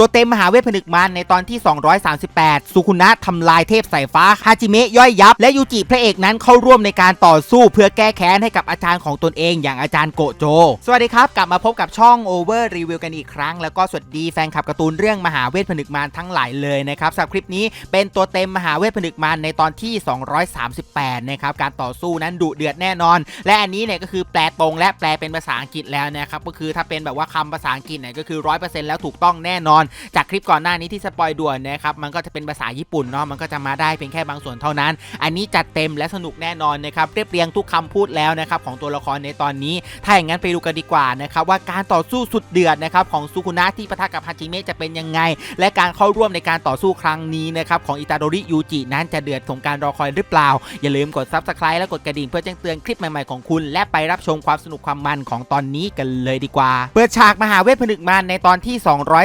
ตัวเต็มมหาเวทผนึกมันในตอนที่ 238 สุคุนะทำลายเทพสายฟ้าฮาจิเมะย่อยยับ และยูจิพระเอกนั้นเข้าร่วมในการต่อสู้เพื่อแก้แค้นให้กับอาจารย์ของตนเองอย่างอาจารย์โกโจ สวัสดีครับ กลับมาพบกับช่อง Over Review กันอีกครั้ง แล้วก็สวัสดีแฟนคลับการ์ตูนเรื่องมหาเวทผนึกมารทั้งหลายเลยนะครับสำหรับคลิปนี้เป็นตัวเต็มมหาเวทผนึกมารในตอนที่ 238 นะครับการต่อสู้นั้นดุเดือดแน่นอน และอันนี้เนี่ยก็คือแปลตรงและแปลเป็นภาษาอังกฤษแล้วนะครับก็คือถ้าเป็นแบบว่าคำภาษาอังกฤษเนี่ยก็คือ 100%แล้วถูกต้องแน่นอนจากคลิปก่อนหน้านี้ที่สปอยด่วนนะครับมันก็จะเป็นภาษาญี่ปุ่นเนาะมันก็จะมาได้เพียงแค่บางส่วนเท่านั้น อันนี้จัดเต็มและสนุกแน่นอนนะครับเรียบเรียงทุกคำพูดแล้วนะครับของตัวละครในตอนนี้ ถ้าอย่างนั้นไปดูกันดีกว่านะครับว่าการต่อสู้สุดเดือดนะครับของซูคุนะที่ปะทะกับฮาจิเมะจะเป็นยังไง และการเข้าร่วมในการต่อสู้ครั้งนี้นะครับของอิตาโดริยูจินั้นจะเดือดสงการรอคอยหรือเปล่า อย่าลืมกด subscribe และกดกระดิ่งเพื่อแจ้งเตือนคลิปใหม่ๆของคุณ และไปรับชมความสนุกความมันของตอนนี้กันเลยดีกว่า เปิดฉากมหาเวทผนึกมันในตอนที่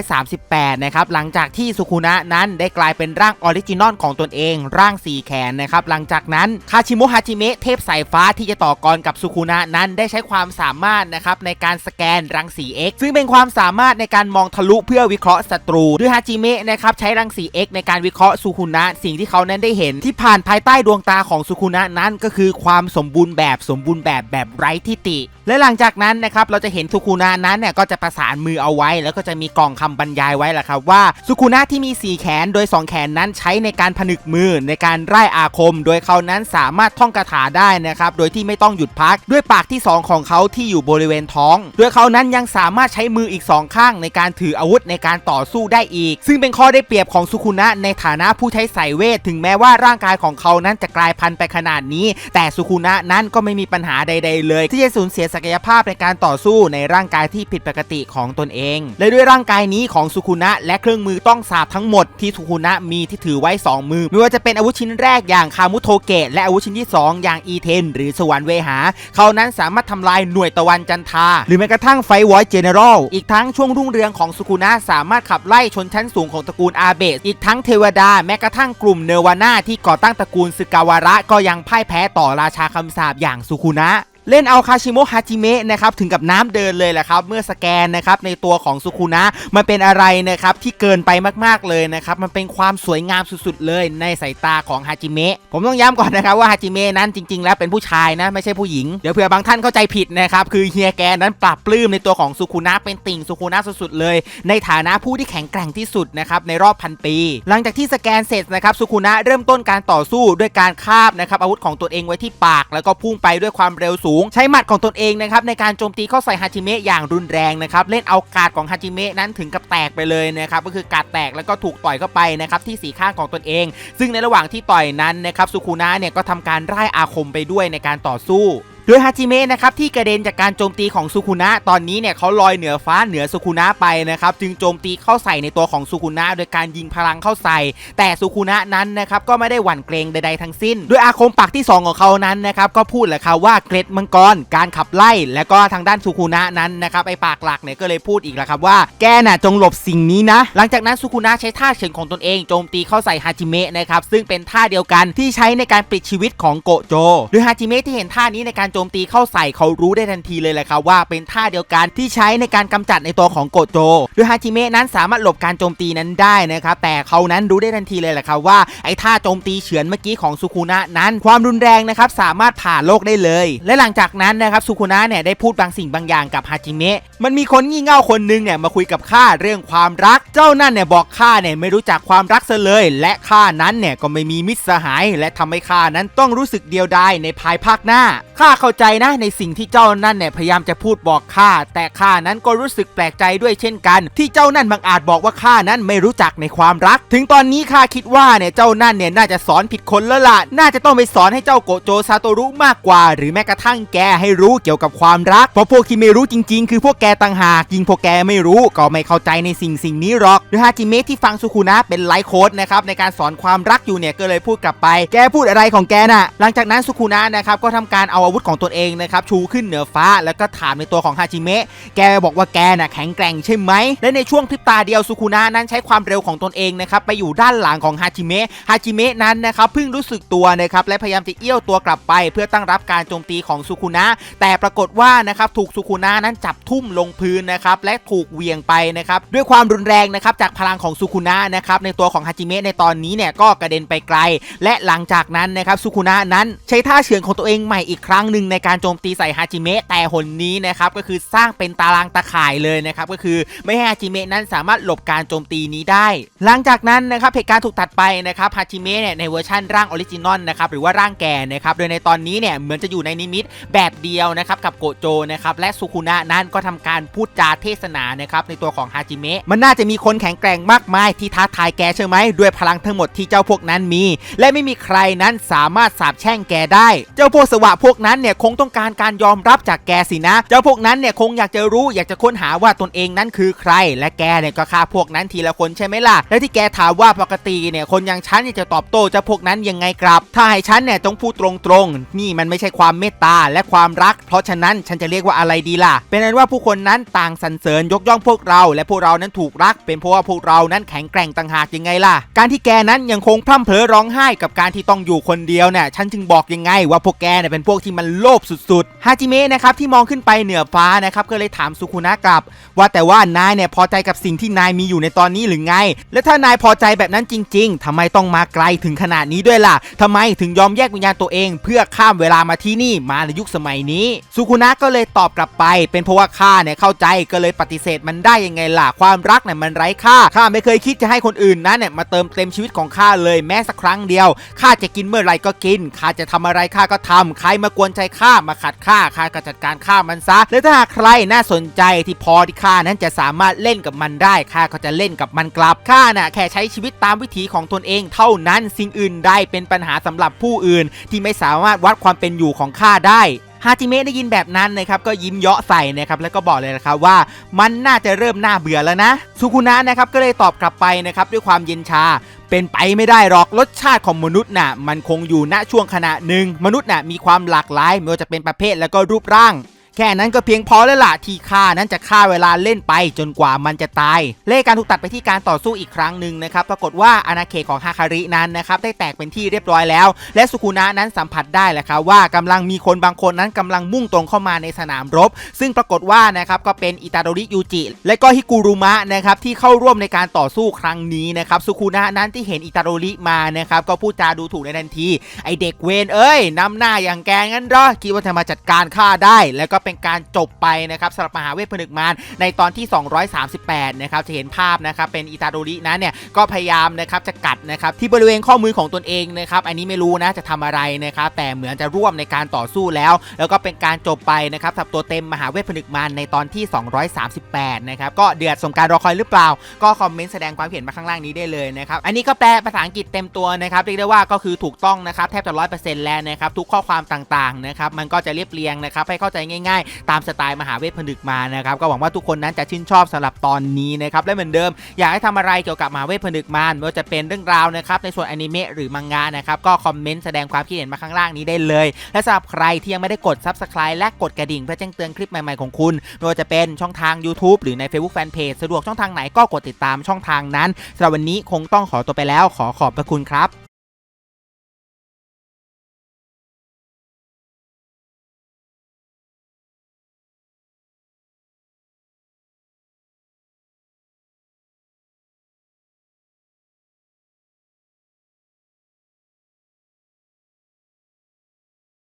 238นะครับหลังจากที่สุคุนะนั้นได้กลายเป็นร่างออริจินอลของตนเองร่างสี่แขนนะครับหลังจากนั้นคาชิโมฮาจิเมะเทพสายฟ้าที่จะต่อกรกับสุคุนะนั้นได้ใช้ความสามารถนะครับในการสแกนรังสี X ซึ่งเป็นความสามารถในการมองทะลุเพื่อวิเคราะห์ศัตรูด้วยฮาจิเมะนะครับใช้รังสี X ในการวิเคราะห์สุคุนะสิ่งที่เขานั้นได้เห็นที่ผ่านภายใต้ดวงตาของสุคุนะนั้นก็คือความสมบูรณ์แบบสมบูรณ์แบบแบบไร้ที่ติและหลังจากนั้นนะครับเราจะเห็นสุคุนะนั้นเนี่ยก็จะประสานมือเอาไว้ แล้วก็จะมีกล่องคำบรรยายไว้แหละครับว่าสุคุนะที่มี 4 แขนโดย 2 แขนนั้นใช้ในการผนึกมือในการไล่อาคม โดยเขานั้นสามารถท่องคาถาได้นะครับโดยที่ไม่ต้องหยุดพัก ด้วยปากที่ 2 ของเขาที่อยู่บริเวณท้อง โดยเขานั้นยังสามารถใช้มืออีก 2 ข้างในการถืออาวุธในการต่อสู้ได้อีก ซึ่งเป็นข้อได้เปรียบของสุคุนะในฐานะผู้ใช้สายเวท ถึงแม้ว่าร่างกายของเขานั้นจะกลายพันธุ์ไปขนาดนี้ แต่สุคุนะนั้นก็ไม่มีปัญหาใด ๆ เลย ที่จะสูญเสียศักยภาพในการต่อสู้ในร่างกายที่ผิดปกติของตนเอง และด้วยร่างกายนี้ของสุคุนะ และเครื่องมือต้องสาบทั้งหมดที่สุคุนะมีที่ถือไว้ 2 มือ ไม่ว่าจะเป็นอาวุธชิ้นแรกอย่างคามุโทเกะและอาวุธชิ้นที่ 2 อย่างอีเทน หรือสวรรค์เวหา เขานั้นสามารถทำลายหน่วยตะวันจันทา หรือแม้กระทั่งไฟวอยเจเนอรัลอีกทั้งช่วงรุ่งเรืองของสุคุนะสามารถขับไล่ชนชั้นสูงของตระกูลอาเบสอีกทั้งเทวดาแม้กระทั่งกลุ่มเนวาน่าที่ก่อตั้งตระกูลสึกาวาระก็ยังพ่ายแพ้ต่อราชาคำสาปอย่างสุคุนะ เล่นเอาคาชิโมะฮาจิเมะนะครับถึงกับน้ำเดินเลยแหละครับเมื่อสแกนนะครับในตัวของสุคุนะมันเป็นอะไรนะครับที่เกินไปมากๆเลยนะครับมันเป็นความสวยงามสุดๆเลยในสายตาของฮาจิเมะผมต้องย้ำก่อนนะครับว่าฮาจิเมะนั้นจริง ๆ แล้วเป็นผู้ชายนะไม่ใช่ผู้หญิงเดี๋ยวเผื่อบางท่านเข้าใจผิดนะครับคือเฮียแกนั้นปรับปลื้มในตัวของสุคุนะเป็นติ่งสุคุนะสุดๆเลย ในฐานะผู้ที่แข็งแกร่งที่สุดนะครับในรอบพันปี หลังจากที่สแกนเสร็จนะครับสุคุนะเริ่มต้นการต่อสู้ด้วยการคาบนะครับอาวุธของตนเองไว้ที่ปาก แล้วก็พุ่งไปด้วยความเร็วสูงใช้หมัดของตนเองนะครับในการโจมตีเข้าใส่ฮาจิเมะอย่างรุนแรงนะครับเล่นเอากาดของฮาจิเมะนั้นถึงกับแตกไปเลยนะครับก็คือกาดแตกแล้วก็ถูกต่อยเข้าไปนะครับที่สีข้างของตนเอง ซึ่งในระหว่างที่ต่อยนั้นนะครับสุคุนะเนี่ยก็ทำการร่ายอาคมไปด้วยในการต่อสู้ โดยฮาจิเมะนะครับที่กระเด็นจากการโจมตีของสุคุนะตอนนี้เนี่ยเขาลอยเหนือฟ้าเหนือสุคุนะไปนะครับจึงโจมตีเข้าใส่ในตัวของสุคุนะโดยการยิงพลังเข้าใส่ แต่สุคุนะนั้นนะครับก็ไม่ได้หวั่นเกรงใดๆทั้งสิ้น โดยอาคมปากที่ 2 ของเขานั้นนะครับก็พูดแหละครับว่าเกรดมังกรการขับไล่ และก็ทางด้านสุคุนะนั้นนะครับไอปากหลักเนี่ยก็เลยพูดอีกแล้วครับว่าแกน่ะจงหลบสิ่งนี้นะ หลังจากนั้นสุคุนะใช้ท่าเฉิงของตนเองโจมตีเข้าใส่ฮาจิเมะนะครับซึ่งเป็นท่าเดียวกันที่ใช้ในการปิดชีวิตของโกโจโดยฮาจิเมะที่เห็นท่านี้ในการโจมตีเข้าใส่เขารู้ได้ทันทีเลยแหละครับว่าเป็นท่าเดียวกันที่ใช้ในการกำจัดในตัวของโกโจโดยฮาจิเมะนั้นสามารถหลบการโจมตีนั้นได้นะครับแต่เขานั้นรู้ได้ทันทีเลยแหละครับว่าไอ้ท่าโจมตีเฉือนเมื่อกี้ของสุคุนะนั้นความรุนแรงนะครับสามารถผ่านโลกได้เลย และหลังจากนั้นนะครับสุคุนะเนี่ยได้พูดบางสิ่งบางอย่างกับฮาจิเมะมันมีคนงี่เง่าคนหนึงเนี่ยมาคุยกับข้าเรื่องความรัก เจ้านั่นเนี่ยบอกข้าเนี่ยไม่รู้จักความรักซะเลย และข้านั้นเนี่ยก็ไม่มีมิตรสหาย และทำให้ข้านั้นต้องรู้สึกเดียวดายในภายภาคหน้าข้าเข้าใจนะในสิ่งที่เจ้านั่นเนี่ยพยายามจะพูดบอกข้าแต่ข้านั้นก็รู้สึกแปลกใจด้วยเช่นกัน ที่เจ้านั่นบางอาจบอกว่าข้านั้นไม่รู้จักในความรัก ถึงตอนนี้ข้าคิดว่าเนี่ยเจ้านั่นเนี่ยน่าจะสอนผิดคนแล้วล่ะน่าจะต้องไปสอนให้เจ้าโกโจซาโตรุมากกว่า หรือแม้กระทั่งแกให้รู้เกี่ยวกับความรักเพราะพวกที่ไม่รู้จริง ๆ คือพวกแกต่างหากยิงพวกแกไม่รู้ก็ไม่เข้าใจในสิ่งสิ่งนี้หรอกดยฮาจิเมะที่ฟังสุคุนะเป็นไลฟ์โค้ดนะครับในการสอนความรักอยู่เนี่ยก็เลยพูดกลับไป แกพูดอะไรของแกน่ะ หลังจากนั้นสุคุนะนะครับก็ทำการเอาอาวุธของของตนเองนะครับชูขึ้นเหนือฟ้า แล้วก็ถามในตัวของฮาจิเมะแกบอกว่าแกน่ะแข็งแกร่งใช่ไหมและในช่วงพริบตาเดียวสุคุนะนั้นใช้ความเร็วของตนเองนะครับไปอยู่ด้านหลังของฮาจิเมะฮาจิเมะนั้นนะครับเพิ่งรู้สึกตัวนะครับและพยายามจะเอี้ยวตัวกลับไปเพื่อตั้งรับการโจมตีของสุคุนะแต่ปรากฏว่านะครับถูกสุคุนะนั้นจับทุ่มลงพื้นนะครับและถูกเวียงไปนะครับด้วยความรุนแรงนะครับจากพลังของสุคุนะนะครับในตัวของฮาจิเมะในตอนนี้เนี่ยก็กระเด็นไปไกล และหลังจากนั้นนะครับสุคุนะนั้นใช้ท่าเฉือนของตัวเองใหม่อีกครั้งหนึ่งในการโจมตีใส่ฮาจิเมะแต่หนนี้นะครับก็คือสร้างเป็นตารางตะข่ายเลยนะครับก็คือไม่ให้ฮาจิเมะนั้นสามารถหลบการโจมตีนี้ได้ หลังจากนั้นนะครับเหตุการณ์ถูกตัดไปนะครับฮาจิเมะเนี่ยในเวอร์ชันร่างออริจินอลนะครับหรือว่าร่างแก่นะครับโดยในตอนนี้เนี่ยเหมือนจะอยู่ในนิมิตแบบเดียวนะครับกับโกโจนะครับและสุคุนะนั้นก็ทำการพูดจาเทศนานะครับในตัวของฮาจิเมะมันน่าจะมีคนแข็งแกร่งมากมายที่ท้าทายแกใช่ไหมด้วยพลังทั้งหมดที่เจ้าพวกนั้นมี และไม่มีใครนั้นสามารถสาบแช่งแกได้ เจ้าพวกสวะพวกนั้นเนี่ยคงต้องการการยอมรับจากแกสินะ เจ้าพวกนั้นเนี่ยคงอยากจะรู้อยากจะค้นหาว่าตนเองนั้นคือใคร และแกเนี่ยก็ฆ่าพวกนั้นทีละคนใช่ไหมล่ะ และที่แกถามว่าปกติเนี่ยคนอย่างฉันจะตอบโต้เจ้าพวกนั้นยังไงครับ ถ้าให้ฉันเนี่ยต้องพูดตรงๆ นี่มันไม่ใช่ความเมตตาและความรัก เพราะฉะนั้นฉันจะเรียกว่าอะไรดีล่ะ เป็นนั้นว่าผู้คนนั้นต่างสรรเสริญยกย่องพวกเรา และพวกเรานั้นถูกรัก เป็นเพราะว่าพวกเรานั้นแข็งแกร่งต่างหากยังไงล่ะ การที่แกนั้นยังคงพร่ำเพ้อร้องไห้กับการที่ต้องอยู่คนเดียวเนี่ยฉันจึงบอกยังไงว่าพวกแกเนี่ยเป็นพวกที่มันโลภสุดๆฮาจิเมะนะครับที่มองขึ้นไปเหนือฟ้านะครับก็เลยถามสุคุนะกลับ ว่าแต่ว่านายเนี่ยพอใจกับสิ่งที่นายมีอยู่ในตอนนี้หรือไง และถ้านายพอใจแบบนั้นจริง ๆทำไมต้องมาไกลถึงขนาดนี้ด้วยล่ะทำไมถึงยอมแยกวิญญาณตัวเอง เพื่อข้ามเวลามาที่นี่มาในยุคสมัยนี้สุคุนะก็เลยตอบกลับไป เป็นเพราะว่าข้าเนี่ยเข้าใจก็เลยปฏิเสธมันได้ยังไงล่ะความรักเนี่ยมันไร้ค่าข้าไม่เคยคิดจะให้คนอื่นนั้นเนี่ยมาเติมเต็มชีวิตของข้าเลยแม้สักครั้งเดียวข้าจะกินเมื่อไรก็กินข้าจะทำอะไรข้าก็ทำใครมากวนใจข้ามาขัดข้าข้าก็จัดการข้ามันซะและถ้าหากใครน่าสนใจที่พอที่ข้านั้นจะสามารถเล่นกับมันได้ข้าก็จะเล่นกับมันกลับข้าน่ะแค่ใช้ชีวิตตามวิถีของตนเองเท่านั้นสิ่งอื่นใดเป็นปัญหาสำหรับผู้อื่น ที่ไม่สามารถวัดความเป็นอยู่ของข้าได้ฮาจิเมะได้ยินแบบนั้นนะครับก็ยิ้มเยาะใส่นะครับแล้วก็บอกเลยนะครับว่ามันน่าจะเริ่มน่าเบื่อแล้วนะ สุคุนะนะครับก็เลยตอบกลับไปนะครับด้วยความเย็นชา เป็นไปไม่ได้หรอกรสชาติของมนุษย์น่ะมันคงอยู่ณช่วงขณะหนึ่งมนุษย์น่ะมีความหลากหลายไม่ว่าจะเป็นประเภทแล้วก็รูปร่าง แค่นั้นก็เพียงพอแล้วล่ะที่ข้านั้นจะฆ่าเวลาเล่นไปจนกว่ามันจะตาย เลขการถูกตัดไปที่การต่อสู้อีกครั้งหนึ่งนะครับปรากฏว่าอาณาเขตของฮาคารินั้นนะครับได้แตกเป็นที่เรียบร้อยแล้ว และสุคุนะนั้นสัมผัสได้แหละครับว่ากำลังมีคนบางคนนั้นกำลังมุ่งตรงเข้ามาในสนามรบ ซึ่งปรากฏว่านะครับก็เป็นอิตาโดริยูจิ และก็ฮิกุรุมะนะครับที่เข้าร่วมในการต่อสู้ครั้งนี้นะครับสุคุนะนั้นที่เห็นอิตาโดริมานะครับก็พูดจาดูถูกในทันทีไอเด็กเวนเอ้ยนำหน้าอย่างแกงั้นหรอคิดว่าจะมาจัดการข้าได้แล้วก็เป็นการจบไปนะครับสำหรับมหาเวทผนึกมารในตอนที่ 238 นะครับจะเห็นภาพนะครับเป็นอิตาโดรินั้นเนี่ยก็พยายามนะครับจะกัดนะครับที่บริเวณข้อมือของตนเองนะครับอันนี้ไม่รู้นะจะทำอะไรนะครับแต่เหมือนจะร่วมในการต่อสู้แล้ว แล้วก็เป็นการจบไปนะครับสำหรับตัวเต็มมหาเวทผนึกมารในตอนที่ 238 นะครับก็เดือดสมการรอคอยหรือเปล่า ก็คอมเมนต์แสดงความเห็นมาข้างล่างนี้ได้เลยนะครับอันนี้ก็แปลภาษาอังกฤษเต็มตัวนะครับเรียกได้ว่าก็คือถูกต้องนะครับแทบจะร้อยเปอร์เซ็นต์แล้วนะครับทุกข้อความต่างๆนะครับมันก็จะเรียบเรียงนะครับให้เข้าใจง่ายๆ ตามสไตล์มหาเวทผนึกมานะครับก็หวังว่าทุกคนนั้นจะชื่นชอบสำหรับตอนนี้นะครับและเหมือนเดิม อยากให้ทำอะไรเกี่ยวกับมหาเวทผนึกมารไม่ว่าจะเป็นเรื่องราวนะครับในส่วนอนิเมะหรือมังงะนะครับก็คอมเมนต์แสดงความคิดเห็นมาข้างล่างนี้ได้เลย และสำหรับใครที่ยังไม่ได้กด Subscribe และกดกระดิ่งเพื่อแจ้งเตือนคลิปใหม่ๆของคุณไม่ว่าจะเป็นช่องทาง YouTube หรือใน Facebook Fanpage สะดวกช่องทางไหนก็กดติดตามช่องทางนั้นสำหรับวันนี้คงต้องขอตัวไปแล้วขอขอบพระคุณครับ